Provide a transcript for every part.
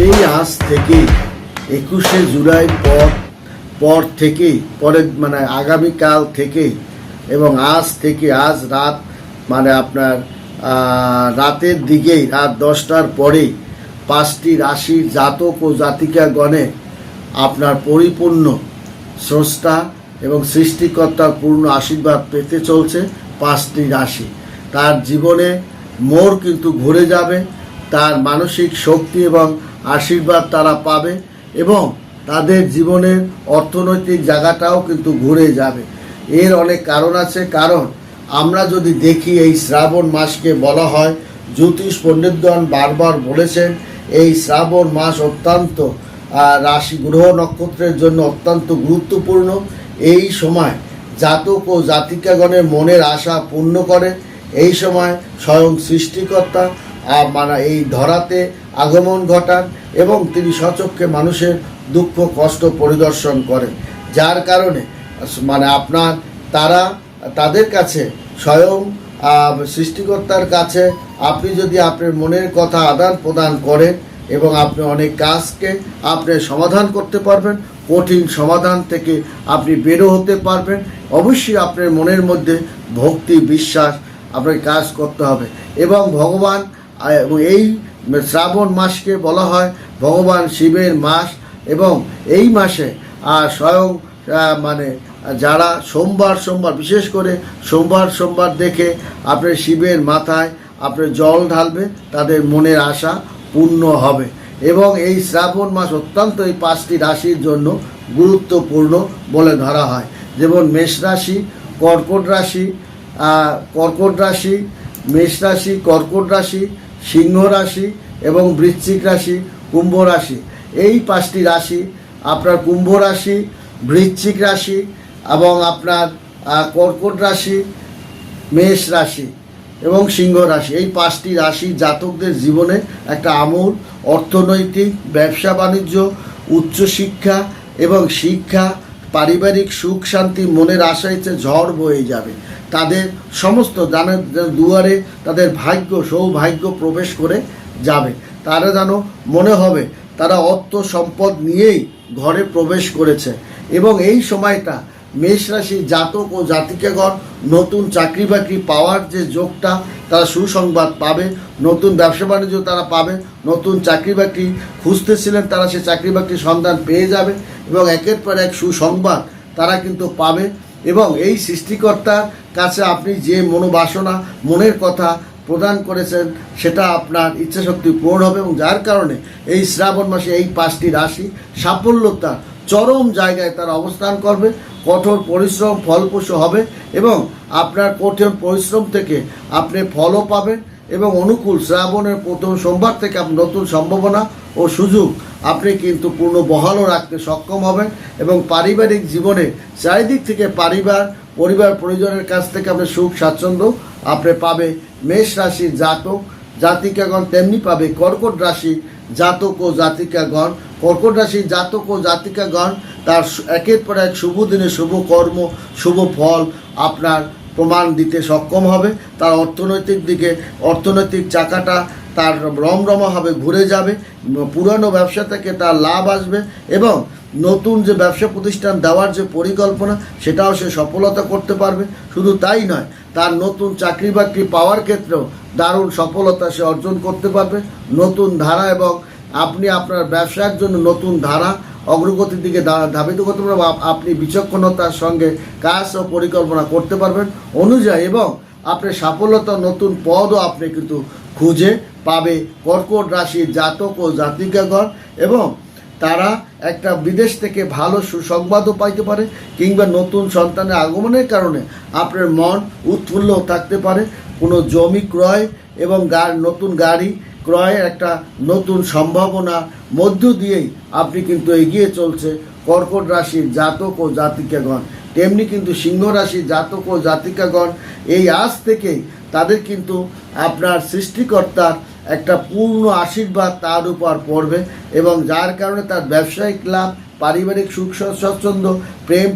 এই আজ থেকে একুশে জুলাই পর পর থেকেই পরের মানে আগামীকাল থেকে এবং আজ থেকে আজ রাত মানে আপনার রাতের দিকেই, রাত দশটার পরেই পাঁচটি রাশির জাতক ও জাতিকা গণে আপনার পরিপূর্ণ স্রষ্টা এবং সৃষ্টিকর্তার পূর্ণ আশীর্বাদ পেতে চলছে পাঁচটি রাশি। তার জীবনে মোড় কিন্তু ঘুরে যাবে, তার মানসিক শক্তি এবং আশীর্বাদ তারা পাবে এবং তাদের জীবনের অর্থনৈতিক জায়গাটাও কিন্তু ঘুরে যাবে। এর অনেক কারণ আছে, কারণ আমরা যদি দেখি এই শ্রাবণ মাসকে বলা হয়, জ্যোতিষ পণ্ডিতগণ বারবার বলেছেন, এই শ্রাবণ মাস অত্যন্ত রাশি গ্রহ নক্ষত্রের জন্য অত্যন্ত গুরুত্বপূর্ণ। এই সময় জাতক ও জাতিকাগণের মনের আশা পূর্ণ করে। এই সময় স্বয়ং সৃষ্টিকর্তা মানে এই ধরাতে আগমন ঘটান এবং তিনি সচক্ষে মানুষের দুঃখ, কষ্ট পরিদর্শন করেন। যার কারণে মানে আপনার তারা তাদের কাছে স্বয়ং সৃষ্টিকর্তার কাছে আপনি যদি আপনার মনের কথা আদান প্রদান করেন এবং আপনি অনেক কাজকে আপনি সমাধান করতে পারবেন, কঠিন সমাধান থেকে আপনি বেরো হতে পারবেন। অবশ্যই আপনার মনের মধ্যে ভক্তি, বিশ্বাস আপনাকে কাজ করতে হবে এবং ভগবান এবং এই শ্রাবণ মাসকে বলা হয় ভগবান শিবের মাস। এবং এই মাসে আর স্বয়ং মানে যারা সোমবার সোমবার, বিশেষ করে সোমবার সোমবার দেখে আপনার শিবের মাথায় আপনার জল ঢালবে, তাদের মনের আশা পূর্ণ হবে। এবং এই শ্রাবণ মাস অত্যন্ত এই পাঁচটি রাশির জন্য গুরুত্বপূর্ণ বলে ধরা হয়। যেমন মেষ রাশি, কর্কট রাশি কর্কট রাশি, মেষ রাশি, কর্কট রাশি সিংহ রাশি এবং বৃশ্চিক রাশি, কুম্ভ রাশি। এই পাঁচটি রাশি আপনার কুম্ভ রাশি, বৃশ্চিক রাশি এবং আপনার কর্কট রাশি, মেষ রাশি এবং সিংহ রাশি। এই পাঁচটি রাশি জাতকদের জীবনে একটা আমূল অর্থনৈতিক ব্যবসা বাণিজ্য উচ্চশিক্ষা এবং শিক্ষা পারিবারিক সুখ, শান্তি, মনের আশাইতে ঝড় বয়ে যাবে, তাদের সমস্ত জানের দুয়ারে তাদের ভাগ্য, সৌভাগ্য প্রবেশ করে যাবে। তারা যেন মনে হবে, তারা অর্থ সম্পদ নিয়েই ঘরে প্রবেশ করেছে। এবং এই সময়টা মেষ রাশি জাতক ও জাতিকাগণ নতুন চাকরি বাকরি পাওয়ার যে যোগটা তারা সুসংবাদ পাবে, নতুন ব্যবসা বাণিজ্য তারা পাবে, নতুন চাকরি বাকরি খুঁজতেছিলেন তারা সে চাকরি বাকরির সন্ধান পেয়ে যাবে এবং একের পর এক সুসংবাদ তারা কিন্তু পাবে এবং এই সৃষ্টিকর্তার কাছে আপনি যে মনোবাসনা, মনের কথা প্রদান করেছেন সেটা আপনার ইচ্ছাশক্তি পূরণ হবে এবং যার কারণে এই শ্রাবণ মাসে এই পাঁচটি রাশি সাফল্যতা চরম জায়গায় তারা অবস্থান করবে, কঠোর পরিশ্রম ফলপ্রসূ হবে এবং আপনার কঠোর পরিশ্রম থেকে আপনি ফলও পাবেন এবং অনুকূল শ্রাবণের প্রথম সোমবার থেকে আপনি নতুন সম্ভাবনা ও সুযোগ। আপনি কিন্তু পূর্ণ বহালও রাখতে সক্ষম হবেন এবং পারিবারিক জীবনে চারিদিক থেকে পরিবার পরিবার পরিজনের কাছ থেকে আপনি সুখ, স্বাচ্ছন্দ্য আপনি পাবে। মেষ রাশির জাতক, জাতিকাগণ তেমনি পাবে। কর্কট রাশি জাতক ও জাতিকাগণ কর্কট রাশির জাতক ও জাতিকাগণ তার একের পর এক শুভ দিনে শুভ কর্ম, শুভ ফল আপনার প্রমাণ দিতে সক্ষম হবে। তার অর্থনৈতিক দিকে, অর্থনৈতিক চাকাটা তার রমরমাভাবে ঘুরে যাবে। পুরানো ব্যবসা থেকে তার লাভ আসবে এবং নতুন যে ব্যবসা প্রতিষ্ঠান দেওয়ার যে পরিকল্পনা, সেটাও সে সফলতা করতে পারবে। শুধু তাই নয়, তার নতুন চাকরি বাকরি পাওয়ার ক্ষেত্রেও দারুণ সফলতা সে অর্জন করতে পারবে। নতুন ধারা এবং আপনি আপনার ব্যবসার জন্য নতুন ধারা অগ্রগতির দিকে ধাবিত করতে পারবেন আপ- আপনি বিচক্ষণতার সঙ্গে কাজ ও পরিকল্পনা করতে পারবেন অনুযায়ী এবং আপনি সাফল্যতা নতুন পদও আপনি কিন্তু খুঁজে পাবে। কর্কট রাশির জাতক ও জাতিকাগণ এবং তারা একটা বিদেশ থেকে ভালো সুসংবাদও পাইতে পারে কিংবা নতুন সন্তানের আগমনের কারণে আপনার মন উৎফুল্ল থাকতে পারে। কোনো জমি ক্রয় এবং নতুন গাড়ি ক্রয়ের একটা নতুন সম্ভাবনা মধ্য দিয়েই আপনি কিন্তু এগিয়ে চলছে। কর্কট রাশির জাতক ও জাতিকাগণ, তেমনি কিন্তু সিংহ রাশির জাতক ও জাতিকাগণ, এই আজ থেকেই তাদের কিন্তু আপনার সৃষ্টিকর্তার একটা পূর্ণ আশীর্বাদ তার উপর পড়বে এবং যার কারণে তার ব্যবসায়িক লাভ পারিবারিক সুখ স্বচ্ছন্দ প্রেম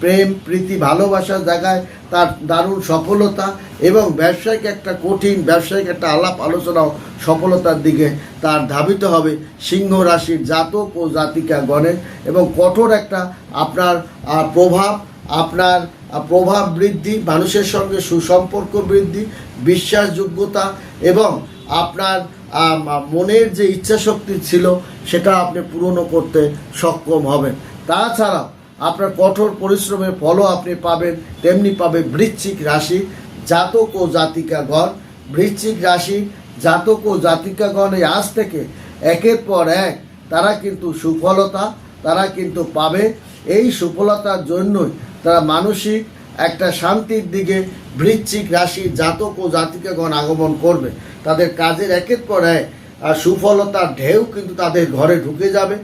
প্রেম, প্রীতি ভালোবাসার জায়গায় তার দারুণ সফলতা এবং ব্যবসায়িক একটা কঠিন, ব্যবসায়িক একটা আলাপ আলোচনাও সফলতার দিকে তার ধাবিত হবে সিংহ রাশির জাতক ও জাতিকা গণের এবং কঠোর একটা আপনার প্রভাব আপনার প্রভাব বৃদ্ধি, মানুষের সঙ্গে সুসম্পর্ক বৃদ্ধি, বিশ্বাসযোগ্যতা এবং আপনার মনের যে ইচ্ছাশক্তি ছিল, সেটা আপনি পূরণও করতে সক্ষম হবেন। তাছাড়াও আপনার কঠোর পরিশ্রমের ফলও আপনি পাবেন, তেমনি পাবে বৃশ্চিক রাশি জাতক ও জাতিকাগণ। বৃশ্চিক রাশি জাতক ও জাতিকাগণ এই আজ থেকে একের পর এক, তারা কিন্তু সুফলতা, তারা কিন্তু পাবে। এই সুফলতার জন্যই তারা মানসিক একটা শান্তির দিকে বৃশ্চিক রাশি জাতক ও জাতিকাগণ আগমন করবে। তাদের কাজের একের পর এক সুফলতার ঢেউ কিন্তু তাদের ঘরে ঢুকে যাবে।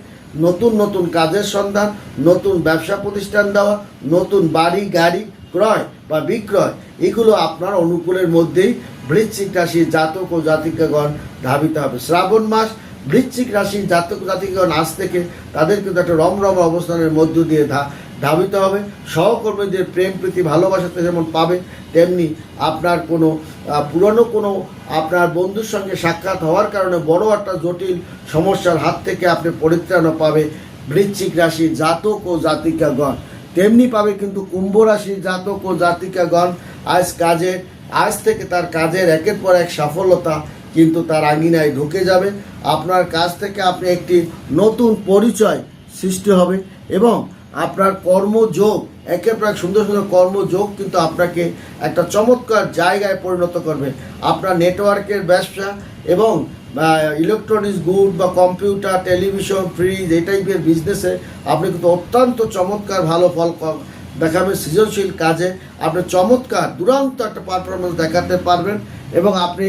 নতুন নতুন কাজের সন্ধান, নতুন ব্যবসা প্রতিষ্ঠান দেওয়া, নতুন বাড়ি, গাড়ি, ক্রয় বা বিক্রয়, এগুলো আপনার অনুকূলের মধ্যেই বৃশ্চিক রাশির জাতক ও জাতিকাগণ ধাবিত হবে। শ্রাবণ মাস, বৃশ্চিক রাশির জাতক জাতিকাগণ আজ থেকে তাদের কিন্তু একটা রমরম অবস্থানের মধ্য দিয়ে ধাবিত হবে। সহকর্মীদের প্রেম, প্রীতি ভালোবাসাতে যেমন পাবে, তেমনি আপনার কোনো পুরনো কোনো আপনার বন্ধুর সঙ্গে সাক্ষাৎ হওয়ার কারণে বড় একটা জটিল সমস্যার হাত থেকে আপনি পরিত্রাণও পাবে বৃশ্চিক রাশি জাতক ও জাতিকাগণ। তেমনি পাবে কিন্তু কুম্ভ রাশির জাতক ও জাতিকাগণ। আজ কাজে, আজ থেকে তার কাজের একের পর এক সফলতা কিন্তু তার আঙিনায় ঢুকে যাবে। আপনার কাছ থেকে আপনি একটি নতুন পরিচয় সৃষ্টি হবে এবং আপনার কর্মযোগ এক সুন্দর সুন্দর কর্মযোগ কিন্তু আপনাকে একটা চমৎকার জায়গায় পরিণত করবে। আপনার নেটওয়ার্কের ব্যবসা এবং ইলেকট্রনিক্স গুড বা কম্পিউটার, টেলিভিশন ফ্রিজ এই টাইপের বিজনেসে আপনি কিন্তু অত্যন্ত চমৎকার ভালো ফল দেখাবে সৃজনশীল কাজে। আপনি চমৎকার দুরন্ত একটা পারফরমেন্স দেখাতে পারবেন এবং আপনি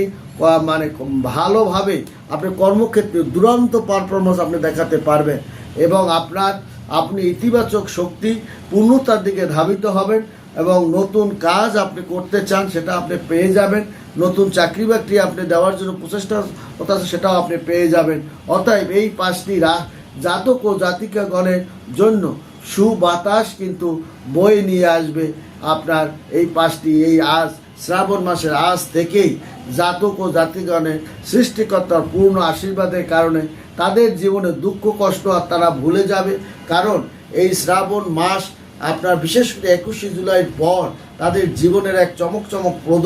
মানে ভালোভাবে আপনি কর্মক্ষেত্রে দুরন্ত পারফরমেন্স আপনি দেখাতে পারবেন এবং আপনার আপনি ইতিবাচক শক্তি পূর্ণতার দিকে ধাবিত হবেন এবং নতুন কাজ আপনি করতে চান, সেটা আপনি পেয়ে যাবেন। নতুন চাকরি বাকরি আপনি দেওয়ার জন্য প্রচেষ্টা সেটাও আপনি পেয়ে যাবেন। অতএব এই পাঁচটি জাতক ও জাতিকাগণের জন্য সুবাতাস কিন্তু বয়ে নিয়ে আসবে আপনার এই পাঁচটি, এই আজ শ্রাবণ মাসের আজ থেকেই জাতক ও জাতিগণের সৃষ্টিকর্তার পূর্ণ আশীর্বাদের কারণে তাদের জীবনে দুঃখ, কষ্ট আর তারা ভুলে যাবে। কারণ এই শ্রাবণ মাস আপনার বিশেষ করে একুশে জুলাইয়ের পর তাদের জীবনের এক চমক চমক প্রদ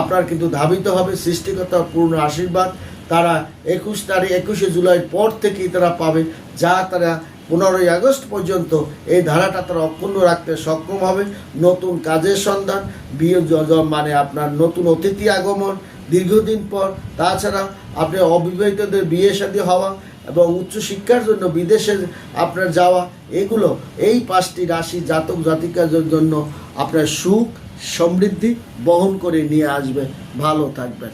আপনার কিন্তু ধাবিত হবে সৃষ্টিকর্তার পূর্ণ আশীর্বাদ। তারা একুশ তারিখ, একুশে জুলাইয়ের পর থেকেই তারা পাবে, যা তারা পনেরোই আগস্ট পর্যন্ত এই ধারাটা তারা অক্ষুণ্ণ রাখতে সক্ষম হবে। নতুন কাজের সন্ধান বিয়ে মানে আপনার নতুন অতিথি আগমন, দীর্ঘদিন পর। তাছাড়া আপনি অবিবাহিতদের বিয়ে শাদী হওয়া এবং উচ্চশিক্ষার জন্য বিদেশে আপনার যাওয়া, এগুলো এই পাঁচটি রাশি জাতক জাতিকাদের জন্য আপনার সুখ, সমৃদ্ধি বহন করে নিয়ে আসবে। ভালো থাকবেন।